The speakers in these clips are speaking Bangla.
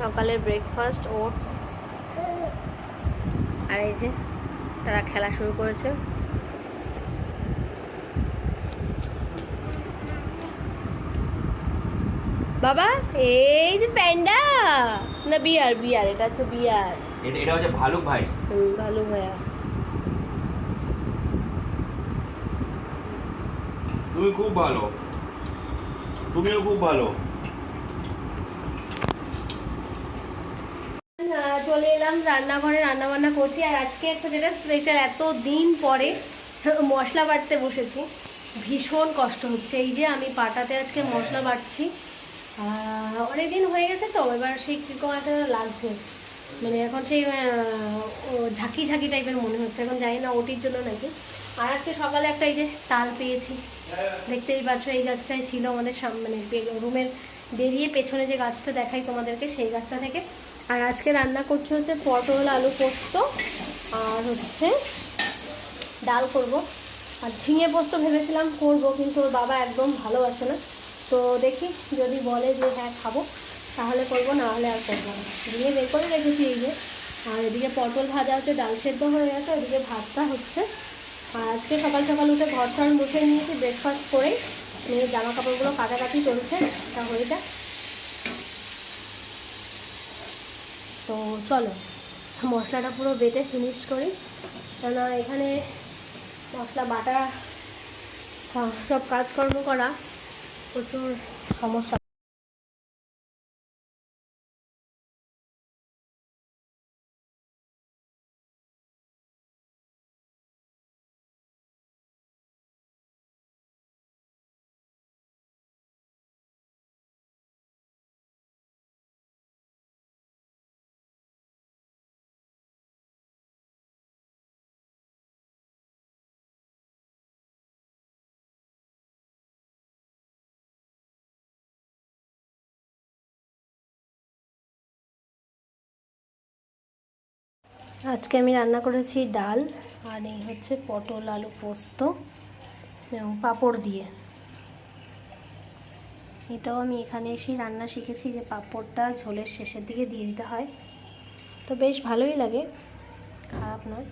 সকালের ব্রেকফাস্ট ওটস আর এই যে তারা খেলা শুরু করেছে। বাবা এই যে প্যান্ডা না বিয়ার বিয়ার এটা হচ্ছে বিয়ার। এটা হচ্ছে ভালুক ভাই। হুম ভালো ভাইয়া। তুমি খুব ভালো। তুমিও খুব ভালো। চলে এলাম রান্নাঘরে রান্না বান্না করছি আর আজকে একটা যেটা স্পেশাল এত দিন পরে মশলা বাটতে বসেছি। ভীষণ কষ্ট হচ্ছে। এই যে আমি পাটাতে আজকে মশলা বাটছি। অনেক দিন হয়ে গেছে তো এবার সেই কীরকম একটা লাগছে। মানে এখন সেই ঝাঁকি ঝাঁকি টাইপের মনে হচ্ছে। এখন জানি না ওটির জন্য নাকি। আর আজকে সকালে একটা এই যে তাল পেয়েছি। দেখতেই পাচ্ছ এই গাছটাই ছিল আমাদের সাম- মানে রুমের বেরিয়ে পেছনে যে গাছটা দেখাই তোমাদেরকে সেই গাছটা থেকে। আর আজকে রান্না করছে হচ্ছে পটল আলু পোস্ত আর হচ্ছে ডাল করব। আর ঝিঙে পোস্ত ভেবেছিলাম করব, কিন্তু ওর বাবা একদম ভালোবাসে না। তো দেখি যদি বলে যে হ্যাঁ খাব, তাহলে করব না হলে আর করব না। ঝিঙে বের করে রেখেছি এই যে। আর এদিকে পটল ভাজা হচ্ছে, ডাল সেদ্ধ হয়ে গেছে ওদিকে ভাতটা হচ্ছে। আর আজকে সকাল সকাল উঠে ঘর টর মুছে নিয়েছি ব্রেকফাস্ট করে মেয়ের জামা কাপড়গুলো কাটাকাটি চলছে, তা হয়ে যায় তো চলো মশলাটা পুরো বেটে ফিনিশ করি। কেন এখানে মশলা বাটা আহ, সব কাজকর্ম করা প্রচুর সমস্যা। আজকে আমি রান্না করেছি ডাল আর এই হচ্ছে পটল আলু পোস্ত এবং পাঁপড় দিয়ে। এটাও আমি এখানে এসেই রান্না শিখেছি যে পাঁপড়টা ঝোলের শেষের দিকে দিয়ে দিতে হয়। তো বেশ ভালোই লাগে খারাপ নয়।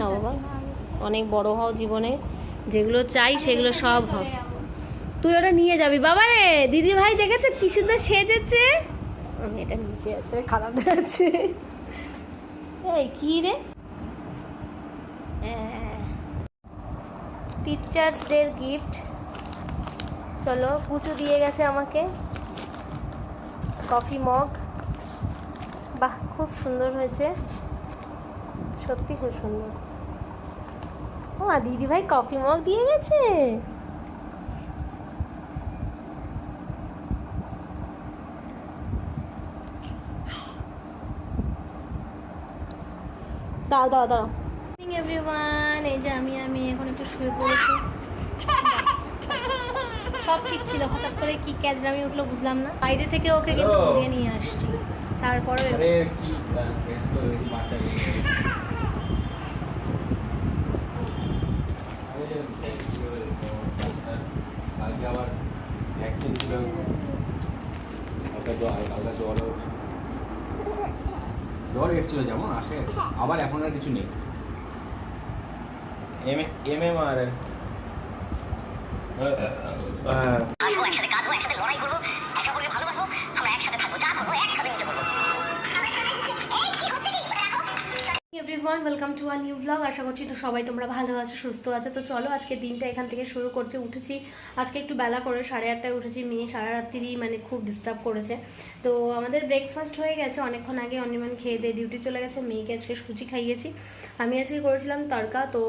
না বাবা অনেক বড় হও জীবনে যেগুলো চাই সেগুলো সব হবে তুই ওটা নিয়ে যাবি। বাবা রে দিদি ভাই দেখেছ কি সুন্দর সেজেছে। আমি এটা নিচে আছে খারাপ দেখাচ্ছে। এই কি রে? টিচার্স ডের গিফট চলো পুচু দিয়ে গেছে আমাকে। কফি মগ বাহ খুব সুন্দর হয়েছে। সত্যি খুব সুন্দর। ও দিদি ভাই কফি মগ দিয়ে গেছে? দাঁড়াও দাঁড়াও দাঁড়াও এভরিওয়ান এই যে আমি আমি এখন একটু শুয়ে পড়েছি সব ঠিক ছিল হঠাৎ করে কি ক্যাজরামি উঠল বুঝলাম না বাইরে থেকে ওকে কিন্তু ঘুরিয়ে নিয়ে আসছি তারপরে আবার ভ্যাকসিন ছিল জ্বর হালকা জ্বর জ্বর এসেছিল যেমন আসে আবার এখন আর কিছু নেই। এম এম এম আর হ্যাঁ একসাথে কাঁদবো একসাথে লড়াই করব একে অপরকে ভালোবাসবো আমরা একসাথে থাকব যা করব একসাথে নিচে করব। Everyone welcome to our new blog আশা করছি তো সবাই তোমরা ভালো আছো, সুস্থ আছো। তো চলো, আজকে দিনটা এখান থেকে শুরু করছে, উঠেছি। আজকে একটু বেলা করে সাড়ে আটটায় উঠেছি। মেয়ে সারা রাত্রি মানে খুব ডিস্টার্ব করেছে। তো আমাদের ব্রেকফাস্ট হয়ে গেছে, অনেকক্ষণ আগে অনিমান খেয়ে দিয়ে ডিউটি চলে গেছে। মেয়েকে আজকে সুজি খাইয়েছি। আমি আজকে করেছিলাম তরকা তো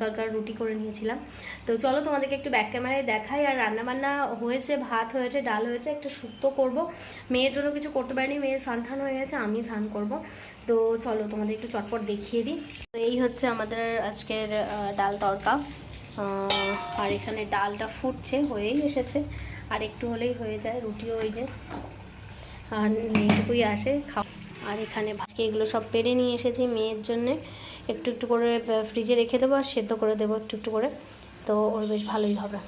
তরকার রুটি করে নিয়েছিলাম। তো চলো তোমাদেরকে একটু ব্যাক ক্যামেরায় দেখাই। আর রান্নাবান্না হয়েছে, ভাত হয়েছে, ডাল হয়েছে, একটা শুক্তো করব। মেয়ের জন্য কিছু করতে পারিনি, মেয়ের স্নান হয়ে গেছে, আমি স্নান করব। তো চলো তোমাদের একটু চটপট দেখিয়ে দিই। তো এই হচ্ছে আমাদের আজকের ডাল তরকা আর এখানে ডালটা ফুটছে হয়েই এসেছে। আর একটু হলেই হয়ে যায় রুটিও ওই যে। আর এইটুকুই আসে খাও আর এখানে আজকে এগুলো সব পেরে নিয়ে এসেছি মেয়ের জন্যে। একটু একটু করে ফ্রিজে রেখে দেবো আর সেদ্ধ করে দেবো একটু একটু করে। তো ওর বেশ ভালোই হবে।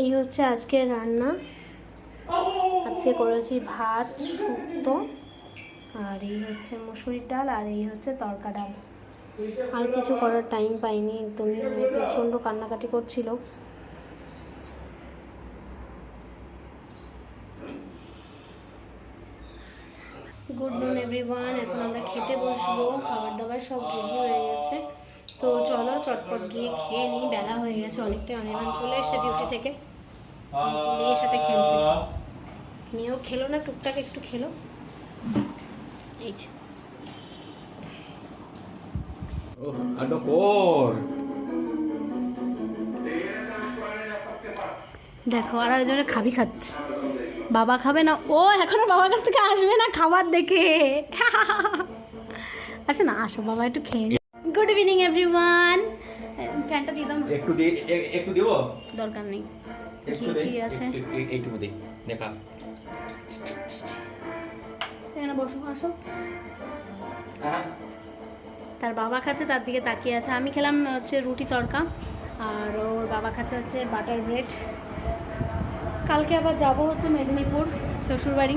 এই হচ্ছে আজকের রান্না। আজকে করেছি ভাত, শুক্তো, আর এই হচ্ছে মুসুরির ডাল, আর এই হচ্ছে তরকা ডাল। আর কিছু করার টাইম পাইনি একদমই মানে প্রচণ্ড কান্নাকাটি করছিল। গুড নুন এভরিওয়ান এখন আমরা খেতে বসবো খাবার দাবার সব রেডি হয়ে গেছে। তো চলো, চটপট গিয়ে খেয়ে নিই, বেলা হয়ে গেছে অনেকটাই, অনির্বাণ চলে এসে ডিউটি থেকে। মেয়ের সাথে খেলছে। মেয়েও খেলো না টুকটাক একটু খেলো। এই যে। দেখো আর একজনে খাবি খাচ্ছে। বাবা খাবে না? ও এখনও বাবার কাছ থেকে আসবে না খাবার দেখে। আচ্ছা না আসো বাবা একটু খেয়ে গুড ইভিনিং এভরিওয়ান ফ্যানটা দিয়ে দাও একটু দি একটু দিব? দরকার নেই। কি কি আছে? একটু- একটু- একটু দেখা। এখানে বসো আসো। হ্যাঁ। তার বাবা খাচ্ছে তার দিকে তাকিয়ে আছে। আমি খেলাম হচ্ছে রুটি তড়কা আর ওর বাবা খাচ্ছে হচ্ছে বাটার ব্রেড। কালকে আবার যাব হচ্ছে মেদিনীপুর শ্বশুরবাড়ি।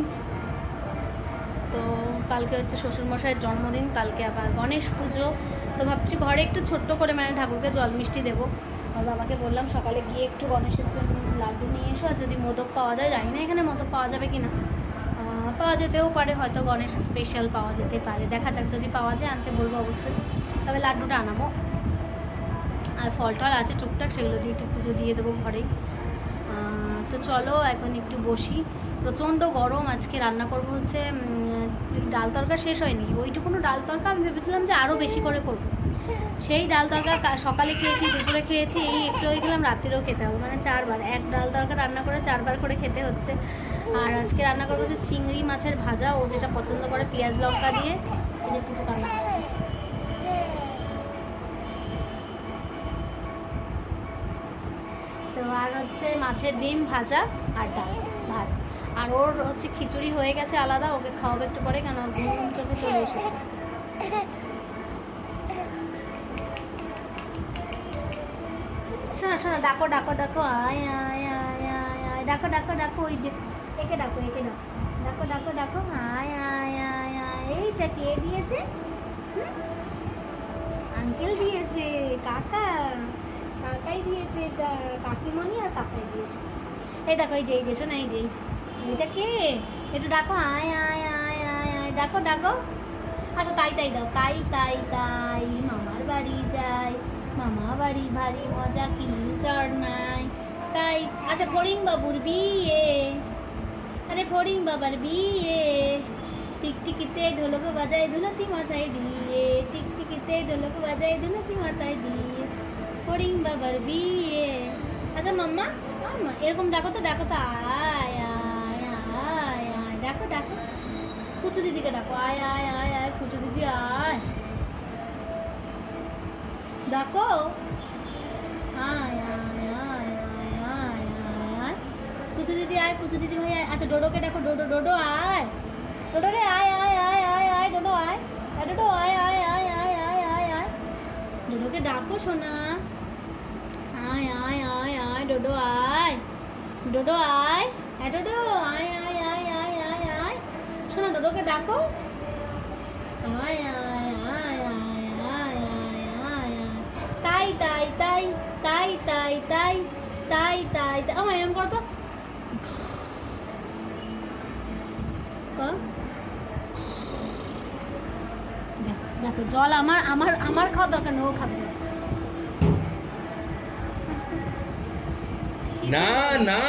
তো কালকে হচ্ছে শ্বশুরমশাইয়ের জন্মদিন কালকে আবার গণেশ পুজো। তো ভাবছি ঘরে একটু ছোট্ট করে মানে ঠাকুরকে জল মিষ্টি দেবো। ওর বাবাকে বললাম সকালে গিয়ে একটু গণেশের জন্য লাড্ডু নিয়ে এসো, আর যদি মোদক পাওয়া যায়, জানি না এখানে মোদক পাওয়া যাবে কি না পাওয়া যেতেও পারে, হয়তো গণেশ স্পেশাল পাওয়া যেতে পারে। দেখা যাক, যদি পাওয়া যায়, আনতে বলব অবশ্যই। তবে লাড্ডুটা আনাবো। আর ফল টল আছে টুকটাক, সেগুলো দিয়ে একটু পুজো দিয়ে দেবো ঘরেই। তো চলো, এখন একটু বসি। প্রচণ্ড গরম, আজকে রান্না করব হচ্ছে ডাল তরকা শেষ হয়নি। ওইটুকুনো ডাল তরকা আমি ভেবেছিলাম যে আরও বেশি করে করব। সেই ডাল তরকা সকালে খেয়েছি, দুপুরে খেয়েছি, এই একটু হয়ে গেলাম রাত্রিরেও খেতে হবে। মানে চারবার, এক ডাল তরকা রান্না করে চারবার করে খেতে হচ্ছে। আর আজকে রান্না করব যে চিংড়ি মাছের ভাজা, ও যেটা পছন্দ করে পেঁয়াজ লঙ্কা দিয়ে, এই যে পুটু রান্না তো আর হচ্ছে মাছের ডিম, ভাজা আর ডাল, ভাত। আর ওর হচ্ছে খিচুড়ি হয়ে গেছে আলাদা, ওকে খাওয়াবে একটু পরে কেন ওর ঘুম ঘুম চোখে চলে এসেছে। শোনো শোনো, ডাকো ডাকো ডাকো, আয় আয় আয় আয় আয়, ডাকো ডাকো ডাকো, ওই একে ডাকো একে ডাকো। ডাকো ডাকো ডাকো, আয় আয় আয় আয়, এইটা কে দিয়েছে? আঙ্কেল দিয়েছে, কাকা, কাকাই দিয়েছে কাকিমণি আর কাকাই দিয়েছে। এই দেখো, এই যে এই যে, শোনো, এই যে এই যে। এটা কে একটু ডাকো, আয় আয় আয় আয় আয়, ডাকো ডাকো। আচ্ছা তাই তাই, দাও। তাই তাই তাই, মামার বাড়ি যাই, মামা বাড়ি ভারী মজা কি চড় নাই। তাই আচ্ছা ফড়িং বাবুর বিয়ে। আরে, ফড়িং বাবার বিয়ে। টিকটিকিতে ঢোলক বাজায় ধুলেছি মাথায় দিয়ে। টিকটিকিতে ঢোলক বাজায় ধুলেছি মাথায় দিয়ে। ফড়িং বাবার বিয়ে। আচ্ছা মাম্মা মাম্মা, এরকম ডাকো তো ডাকো তো আয়। ডাকো ডাকো কুচু দিদিকে ডাকো আয় আয় আয় আয় কুচু দিদি আয় ডাকো আয় আয় আয় আয় আয় আয় আয় কুচু দিদি আয় কুচু দিদি ভাই আয় আচ্ছা ডোডোকে ডাকো ডোডো ডোডো আয় ডোডো রে আয় আয় আয় আয় আয় ডোডো আয় ডোডো আয় আয় আয় আয় আয় আয় আয় ডোডোকে ডাকো সোনা আয় আয় আয় আয় ডোডো আয় ডোডো আয় হ্যাঁ ডোডো আয় ডোডোকে ডাকো। তাই তাই তাই তাই তাই তাই তাই তাই তাই। আমার দেখো জল আমার আমার আমার খাওয়া দরকার ও খাবে। না। না।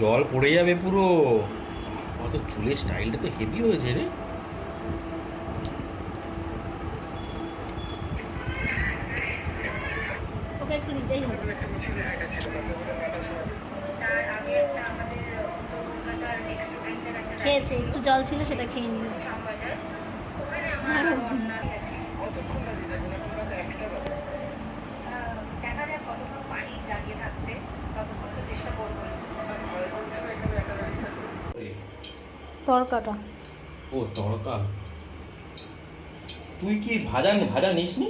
জল পড়ে যাবে পুরো। অত চুলের স্টাইলটা তো হেভি হয়েছে রে। ওকে একটু হবে। খেয়েছে একটু জল ছিল সেটা খেয়ে নিল। দেখা যায় কতক্ষণ পানি দাঁড়িয়ে তরকাটা ও তড়কা? তুই কি ভাজা ভাজা নিসনি?